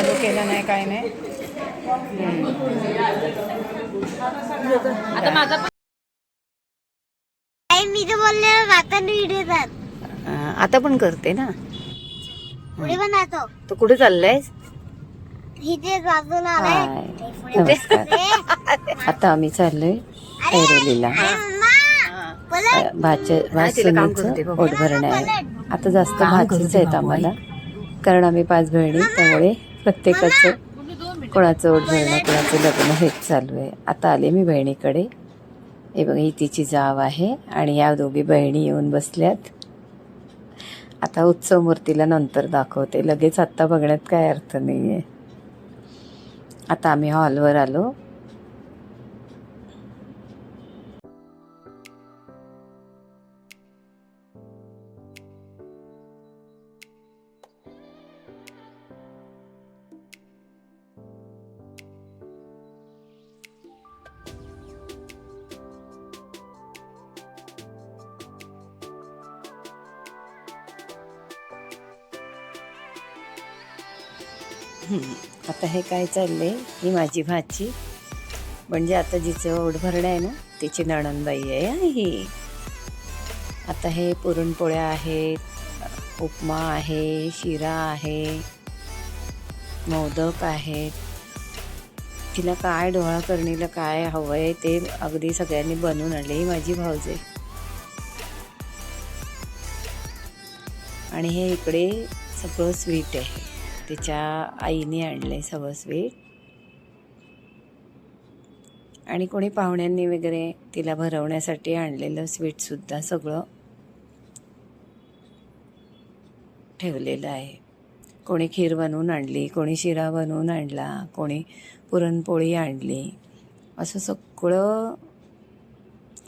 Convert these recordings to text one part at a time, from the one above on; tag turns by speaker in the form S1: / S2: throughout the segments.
S1: चालू केलं नाही काय नाही.
S2: आता माझा पण
S3: आई मी तर बोलले आता व्हिडिओ
S1: पण करते ना.
S3: पुढे बनवतो
S1: तू कुठे चाललायस?
S3: इथे बाजूला आलाय.
S1: नमस्कार. आता आम्ही चाललोय ऐरोलीला. भाचे भाचणीचं पोट भरणं आहे. आता जास्त भाचीच आहेत आम्हाला. कारण आम्ही पाच बहिणी त्यामुळे प्रत्येकाचं कोणाचं भरणं कोणाचं लग्न हेच चालू आहे. आता आले मी बहिणीकडे. हे बघा ही तिची जाव आहे आणि या दोघी बहिणी येऊन बसल्यात. आता उत्सव मूर्तीला नंतर दाखवते. लगेच आत्ता बघण्यात काय अर्थ नाही आहे आता आम्ही हॉलवर आलो. आता हे काय चाललंय? ही माझी भाची. म्हणजे आता जिचं ओढ भरणं आहे ना तिची नणंदबाई आहे ही आता हे पुरणपोळ्या आहेत उपमा आहे शिरा आहे मोदक आहेत. तिला काय डोळा करणीला काय हवं आहे ते अगदी सगळ्यांनी बनवून आणले ही माझी भाऊजे. आणि हे इकडे सगळं स्वीट आहे. तिच्या आईने आणले सगळं स्वीट आणि कोणी पाहुण्यांनी वगैरे तिला भरवण्यासाठी आणलेलं स्वीटसुद्धा सगळं ठेवलेलं आहे. कोणी खीर बनवून आणली कोणी शिरा बनवून आणला कोणी पुरणपोळी आणली. असं सगळं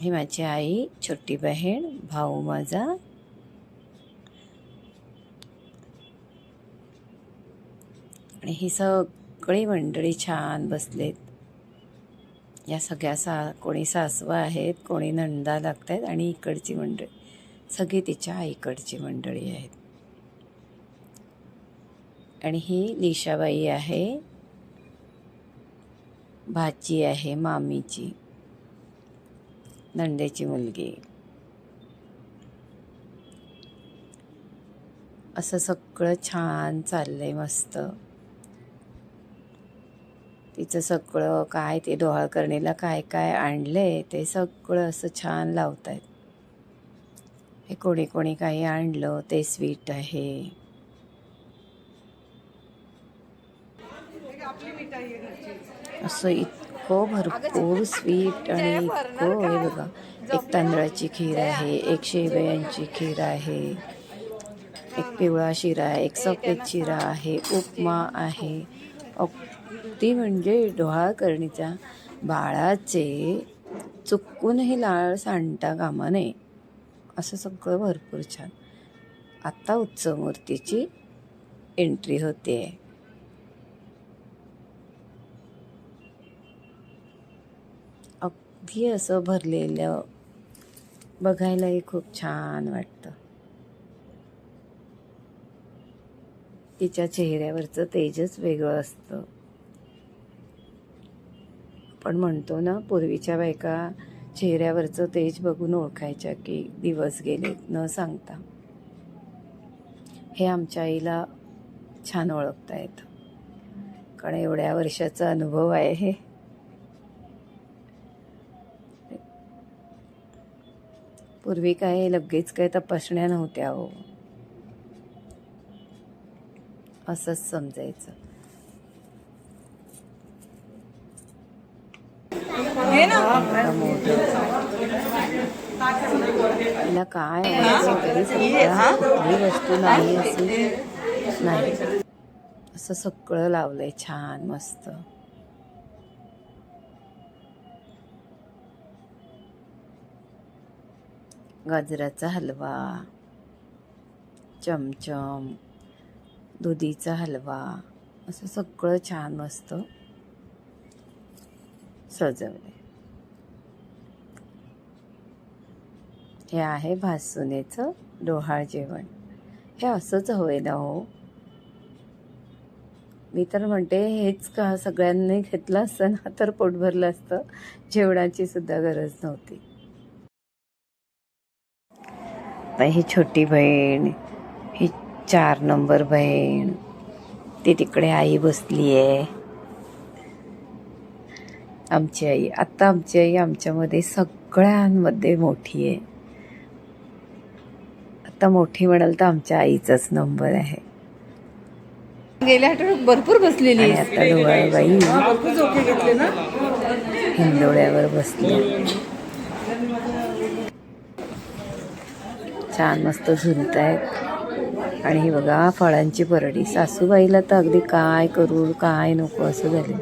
S1: ही माझी आई छोटी बहीण भाऊ माझा आणि ही सगळी मंडळी छान बसलेत. या सगळ्या सा कोणी सासवा आहेत कोणी नंदा लागत आहेत आणि इकडची मंडळी. सगळी तिच्या आईकडची मंडळी आहेत. आणि ही लिशाबाई आहे. भाची आहे मामीची. नंदेची मुलगी. असं सगळं छान चाललंय मस्त. तिचं सगळं काय ते डोहाळ करणीला काय काय आणलंय ते सगळं असं छान लावत आहेत हे कोणी कोणी काही आणलं ते स्वीट आहे. असं इतकं भरपूर स्वीट आणि इतकं हे बघा एक तांदळाची खीर आहे एक शेवयांची खीर आहे एक पिवळा शिरा आहे एक सफेद शिरा आहे उपमा आहे ती म्हणजे डोहाळ करणीच्या बाळाचे चुकूनही लाळ सांडता कामा नये. असं सगळं भरपूर छान. आत्ता उत्सव मूर्तीची एंट्री होते. अगदी असं भरलेलं बघायलाही खूप छान वाटतं. तिच्या चेहऱ्यावरचं तेजच वेगळं असतं. आपण म्हणतो ना पूर्वीच्या बायका चेहऱ्यावरचं तेज बघून ओळखायच्या की दिवस गेले न सांगता. हे आमच्या आईला छान ओळखता येतं. कारण एवढ्या वर्षाचा अनुभव आहे हे. पूर्वी काय लगेच काय तपासण्या नव्हत्या हो. असंच समजायचं. तिला काय वस्तू नाही अशी. नाही. असं सगळं लावलंय छान मस्त. गाजराचा हलवा चमचम दुधीचा हलवा असं सगळं छान मस्त सजवले हे आहे भासुनेचं डोहाळ जेवण. हे असंच हवंय ना हो मी तर म्हणते हेच का सगळ्यांनी घेतलं असतं ना तर पोट भरलं असतं. जेवणाची सुद्धा गरज नव्हती. ही छोटी बहीण ही चार नंबर बहीण ती तिकडे आई बसली आहे आमची आई आत्ता आमची आई आमच्यामध्ये सगळ्यांमध्ये मोठी आहे आता मोठी म्हणाल तर आमच्या आईचाच नंबर आहे.
S2: गेल्या आठवड्यात भरपूर बसलेली.
S1: आणि. आता डोळाबाई
S2: भरपूर झोके घेतले ना?
S1: हिंदोळ्यावर बसली. छान मस्त झुलत आहेत. आणि ही बघा फळांची परडी. सासूबाईला तर अगदी काय करू काय नको असं झालं.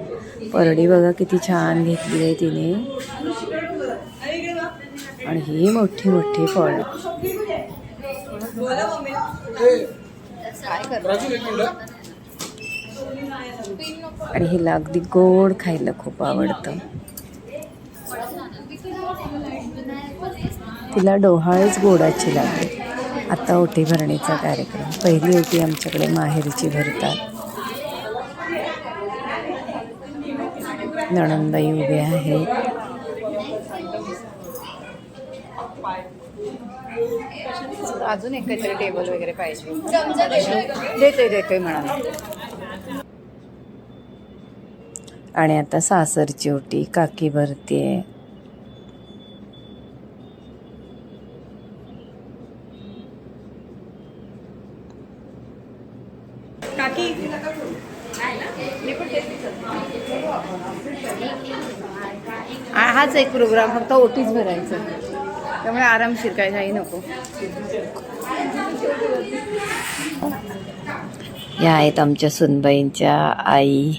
S1: परडी बघा किती छान घेतली आहे तिने. आणि ही मोठी मोठी फळ. आणि हिला अगदी गोड खायला खूप आवडतं. तिला डोहाळेच गोडाची लागते आता ओटी भरणीचा कार्यक्रम. पहिली ओटी आमच्याकडे माहेरची भरतात. नणंदाई उभे आहेत.
S2: अजून एक काहीतरी टेबल वगैरे पाहिजे. देते देते म्हणाले.
S1: आणि आता सासरची ओटी काकी भरतीये.
S2: हाच एक प्रोग्राम फक्त ओटीच भरायचं. त्यामुळे आरामशीर काय काही नको.
S1: या आहेत आमच्या सुनबाईंच्या आई.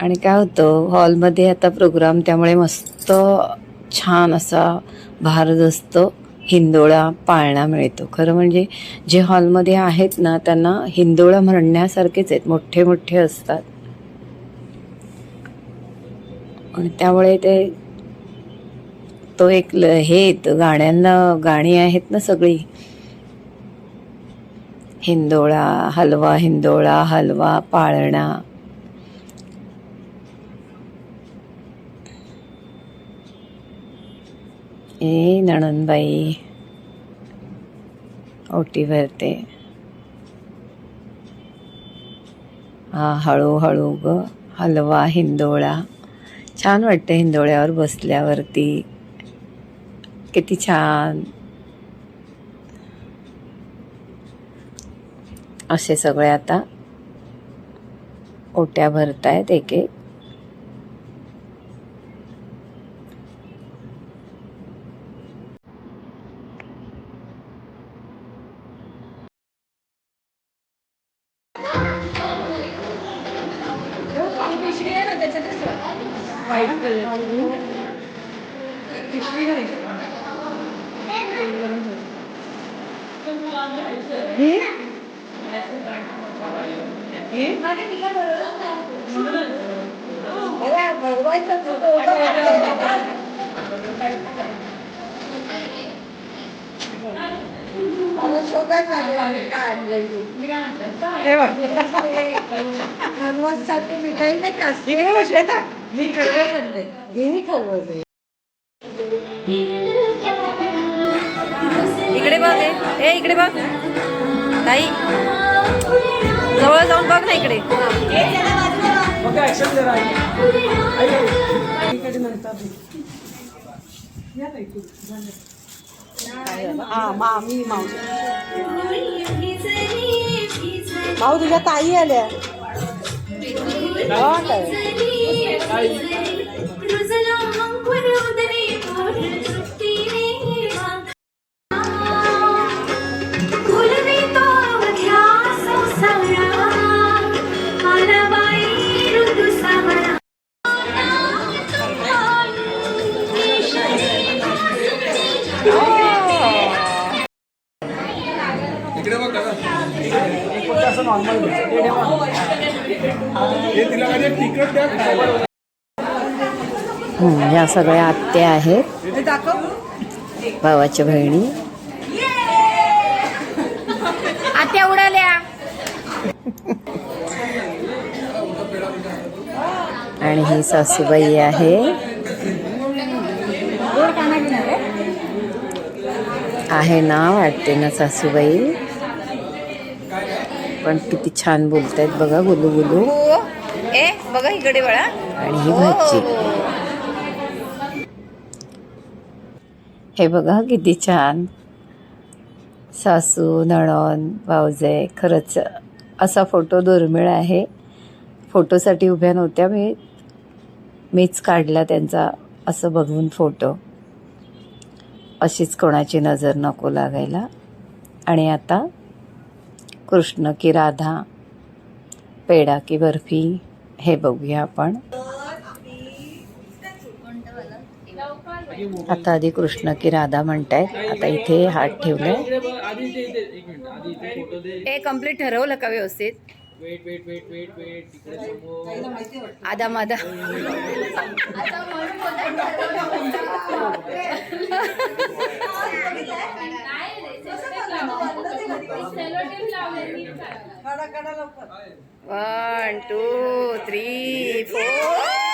S1: आणि काय होतं हॉलमध्ये आता प्रोग्राम त्यामुळे मस्त छान असा भारदस्त हिंदोळा पाळणा मिळतो. खरं म्हणजे जे हॉलमध्ये आहेत ना त्यांना हिंदोळा म्हणण्यासारखेच आहेत. मोठे मोठे असतात. आणि त्यामुळे ते तो एक ल- हे गाण्यांना गाणी आहेत ना सगळी. हिंदोळा हलवा हिंदोळा हलवा पाळणा. ए नणनबाई ओटी भरते. हा हळूहळू ग हलवा हिंदोळा. छान वाटतं हिंदोळ्यावर बसल्यावरती. किती छान. असे सगळे आता ओट्या भरतायत एक एक.
S2: ええ Yeni kalmadı. Yeni kalmadı. ए. इकडे बघ. ताई. जवळ जाऊन बघ ना इकडे.
S4: भाऊ तुझ्या ताई आल्या.
S1: हम्म, ह्या सगळ्या आत्या आहेत. भावाच्या बहिणी. आत्या उडाल्या. आणि ही सासूबाई आहे. आहे ना वाटते ना सासूबाई. पण किती छान बोलतायत बघा बोलू बोलू
S2: हो. ए बघा इकडे बळा.
S1: आणि ही भाजी हो, हो, हे बघा किती छान. सासू नणन भाऊजे खरंच असा फोटो दुर्मिळ आहे. फोटोसाठी उभ्या नव्हत्या मी मीच काढला त्यांचा असं बघून फोटो. अशीच कोणाची नजर नको लागायला. आणि आता कृष्ण की राधा पेडा की बर्फी हे बघूया आपण. आता आधी कृष्ण की राधा म्हणतायत. आता इथे हात ठेवलाय
S2: हे कंप्लीट ठरवलं का व्यवस्थित? आदा मादा वन टू थ्री फोर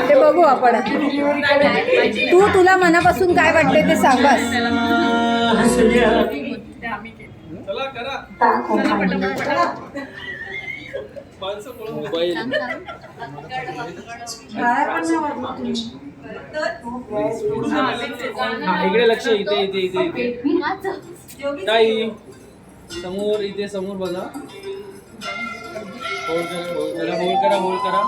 S2: ते बघू आपण. तू तुला मनापासून काय वाटते ते सांग बस
S5: चला करा माणसं पळून मोबाईल. हा इकडे लक्ष इथे इथे इथे इथे. ताई समोर इथे समोर बघा. होल्ड करा होल्ड करा होल्ड करा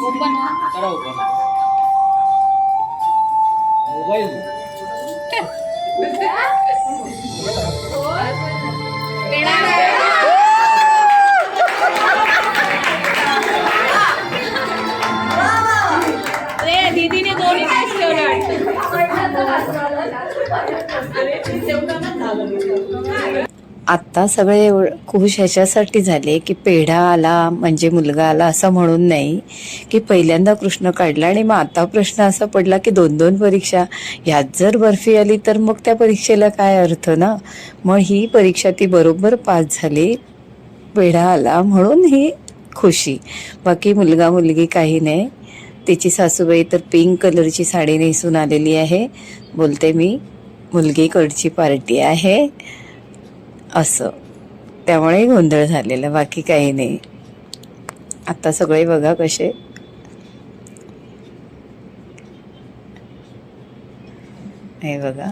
S5: होल्ड करा. करा ओपन मोबाईल.
S1: आत्ता सगळे एव खुश ह्याच्यासाठी झाले की पेढा आला म्हणजे मुलगा आला असं म्हणून नाही की पहिल्यांदा कृष्ण काढला आणि मग आता प्रश्न असा पडला की दोन दोन परीक्षा ह्यात जर बर्फी आली तर मग त्या परीक्षेला काय अर्थ ना? मग ही परीक्षा ती बरोबर पास झाली पेढा आला म्हणून ही खुशी. बाकी मुलगा मुलगी काही नाही. तिची सासूबाई तर पिंक कलरची साडी नेसून आलेली आहे. बोलते मी मुलगीकडची पार्टी आहे. असं. त्यामुळे गोंधळ झालेला. बाकी काही नाही. आता सगळे बघा कसे. हे बघा.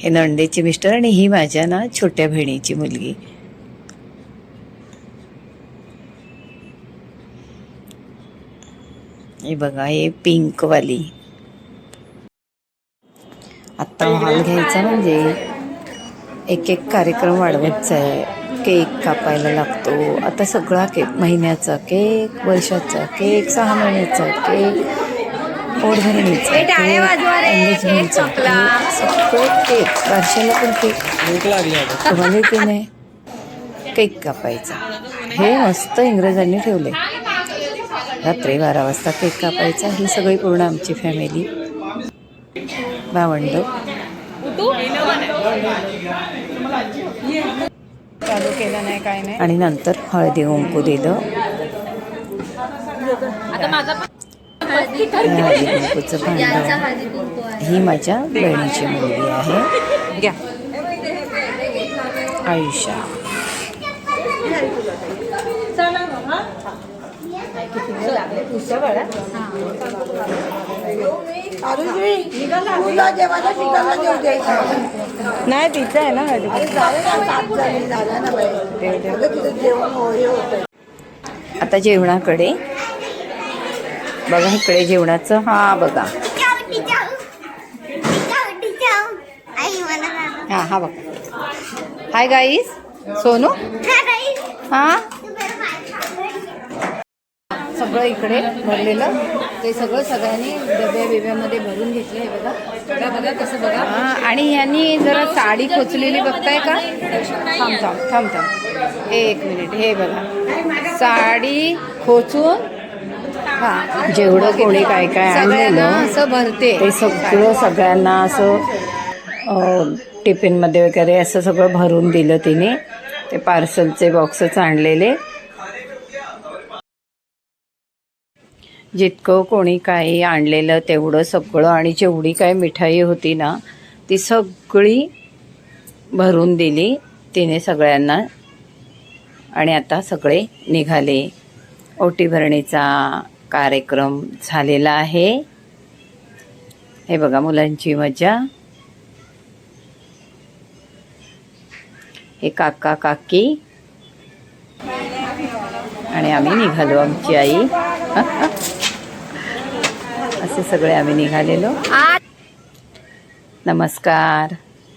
S1: हे नंदेची मिस्टर आणि ही माझ्या ना छोट्या बहिणीची मुलगी. हे बघा हे पिंकवाली. वाली आता हॉल घ्यायचा म्हणजे एक एक कार्यक्रम वाढवतचा आहे. केक कापायला लागतो. आता सगळा केक महिन्याचा केक वर्षाचा केक सहा महिन्याचा केक ओढभरणीचा एंगेजमेंटचा
S2: केक.
S1: केक सगळं केक वर्षाला पण केक. तुम्हाला की नाही? केक कापायचा. हे मस्त इंग्रजांनी ठेवले रात्री बारा वाजता केक कापायचा. ही सगळी पूर्ण आमची फॅमिली भावंड
S2: चालू केलं नाही काय नाही.
S1: आणि नंतर हळदी कुंकू दिलं. हे हळदी कुंकूचं भांडण ही माझ्या बहिणीची मुलगी आहे.
S2: घ्या. नाही तिचं आहे ना
S1: आता जेवणाकडे. बघा इकडे जेवणाचं. हा बघा.
S2: हा हा बघा. Hi guys Sonu?
S3: हा, ताई.
S2: हा
S3: तू बरं माहिती आहे.
S2: सगळं इकडे भरलेलं. ते सगळं सगळ्यांनी डब्या बिब्यामध्ये भरून घेतलं हे बघा. बघा बघा कसं बघा. हा, आणि ह्यांनी जरा साडी खोचलेली बघताय का? थांब थांब थांब थांब. एक मिनिट हे बघा. साडी खोचून हा
S1: जेवढं कोणी काय काय
S2: सगळ्यांना
S1: आणलेलं
S2: असं भरते.
S1: ते सगळं सगळ्यांना असं टिफिनमध्ये वगैरे असं सगळं भरून दिलं तिने. ते पार्सलचे बॉक्सच आणलेले. जितकं कोणी काही आणलेलं तेवढं सगळं आणि जेवढी काही मिठाई होती ना ती सगळी भरून दिली तिने सगळ्यांना. आणि आता सगळे निघाले. ओटी भरणीचा कार्यक्रम झालेला आहे. हे बघा मुलांची मजा हे काका काकी. आणि आम्ही निघालो आमची आई. असे सगळे आम्ही निघालेलो. नमस्कार.